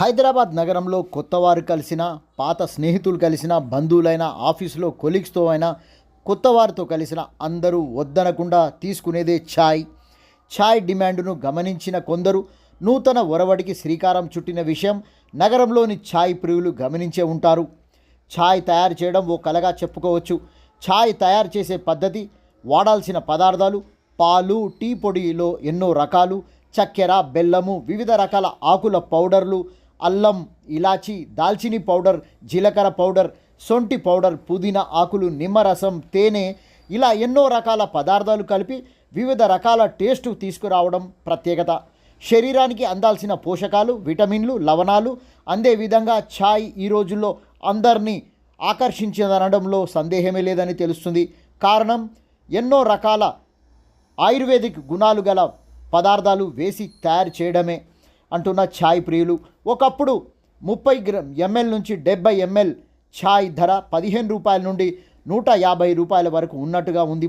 హైదరాబాద్ నగరంలో కొత్తవారు కలిసిన పాత స్నేహితులు కలిసిన బంధువులైన ఆఫీసులో కొలీగ్స్తో అయినా కొత్తవారితో కలిసిన అందరూ వద్దనకుండా తీసుకునేదే ఛాయ్. ఛాయ్ డిమాండ్ను గమనించిన కొందరు నూతన ఒరవడికి శ్రీకారం చుట్టిన విషయం నగరంలోని ఛాయ్ ప్రియులు గమనించే ఉంటారు. ఛాయ్ తయారు చేయడం ఓ కలగా చెప్పుకోవచ్చు. ఛాయ్ తయారు చేసే పద్ధతి వాడాల్సిన పదార్థాలు పాలు టీ పొడిలో ఎన్నో రకాలు చక్కెర బెల్లము వివిధ రకాల ఆకుల పౌడర్లు అల్లం ఇలాచి దాల్చిని పౌడర్ జీలకర్ర పౌడర్ సొంటి పౌడర్ పుదీనా ఆకులు నిమ్మరసం తేనె ఇలా ఎన్నో రకాల పదార్థాలు కలిపి వివిధ రకాల టేస్ట్ తీసుకురావడం ప్రత్యేకత. శరీరానికి అందాల్సిన పోషకాలు విటమిన్లు లవణాలు అందే విధంగా ఛాయ్ ఈ రోజుల్లో అందరినీ ఆకర్షించిందనడంలో సందేహమే లేదని తెలుస్తుంది. కారణం ఎన్నో రకాల ఆయుర్వేదిక్ గుణాలు గల పదార్థాలు వేసి తయారు చేయడమే. అంటున్న ఛాయ్ ప్రియులు ఒకప్పుడు ముప్పై గ్రామ్ ఎంఎల్ నుంచి డెబ్బై ఎంఎల్ ఛాయ్ ధర పదిహేను రూపాయల నుండి నూట యాభై రూపాయల వరకు ఉన్నట్టుగా ఉంది.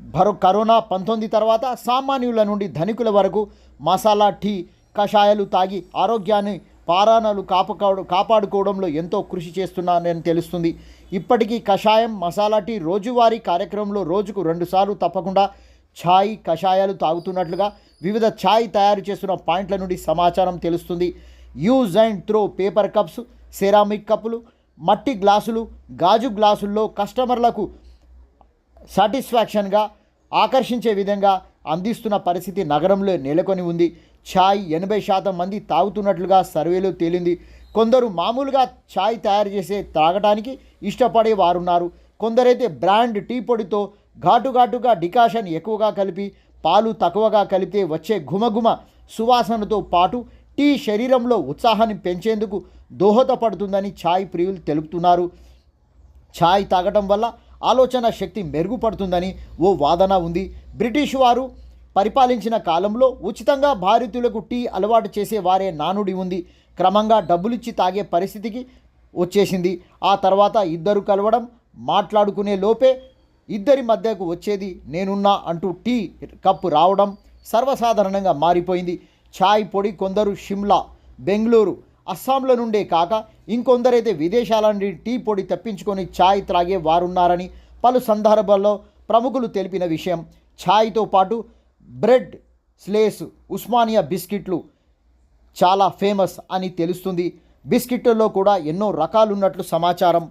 భరో కరోనా పంతొమ్మిది తర్వాత సామాన్యుల నుండి ధనికుల వరకు మసాలా టీ కషాయాలు తాగి ఆరోగ్యాన్ని పారాణాలు కాపాడు కాపాడుకోవడంలో ఎంతో కృషి చేస్తున్నానని తెలుస్తుంది. ఇప్పటికీ కషాయం మసాలా టీ రోజువారీ కార్యక్రమంలో రోజుకు రెండుసార్లు తప్పకుండా ఛాయ్ కషాయాలు తాగుతున్నట్లుగా వివిధ ఛాయ్ తయారు చేస్తున్న పాయింట్ల నుండి సమాచారం తెలుస్తుంది. Use and throw paper cups ceramic కప్పులు మట్టి గ్లాసులు గాజు గ్లాసుల్లో కస్టమర్లకు సాటిస్ఫాక్షన్గా ఆకర్షించే విధంగా అందిస్తున్న పరిస్థితి నగరంలో నెలకొని ఉంది. ఛాయ్ ఎనభై శాతం మంది తాగుతున్నట్లుగా సర్వేలో తేలింది. కొందరు మామూలుగా ఛాయ్ తయారు చేసే తాగడానికి ఇష్టపడే వారున్నారు. కొందరైతే బ్రాండ్ టీ పొడితో ఘాటు ఘాటుగా డికాషన్ ఎక్కువగా కలిపి పాలు తక్కువగా కలిపితే వచ్చే ఘుమఘుమ సువాసనతో పాటు టీ శరీరంలో ఉత్సాహాన్ని పెంచేందుకు దోహదపడుతుందని ఛాయ్ ప్రియులు తెలుపుతున్నారు. ఛాయ్ తాగటం వల్ల ఆలోచన శక్తి మెరుగుపడుతుందని ఓ వాదన ఉంది. బ్రిటిష్ వారు పరిపాలించిన కాలంలో ఉచితంగా భారతీయులకు టీ అలవాటు చేసే వారే నానుడి ఉంది. క్రమంగా డబ్బులిచ్చి తాగే పరిస్థితికి వచ్చేసింది. ఆ తర్వాత ఇద్దరు కలవడం మాట్లాడుకునే లోపే ఇద్దరి మధ్యకు వచ్చేది నేనున్నా అంటూ టీ కప్పు రావడం సర్వసాధారణంగా మారిపోయింది. ఛాయ్ పొడి కొందరు షిమ్లా బెంగళూరు అస్సాంల నుండే కాక ఇంకొందరైతే విదేశాల నుండి టీ పొడి తప్పించుకొని ఛాయ్ త్రాగే వారున్నారని పలు సందర్భాల్లో ప్రముఖులు తెలిపిన విషయం. ఛాయ్తో పాటు బ్రెడ్ స్లేస్ ఉస్మానియా బిస్కెట్లు చాలా ఫేమస్ అని తెలుస్తుంది. బిస్కెట్లలో కూడా ఎన్నో రకాలున్నట్లు సమాచారం.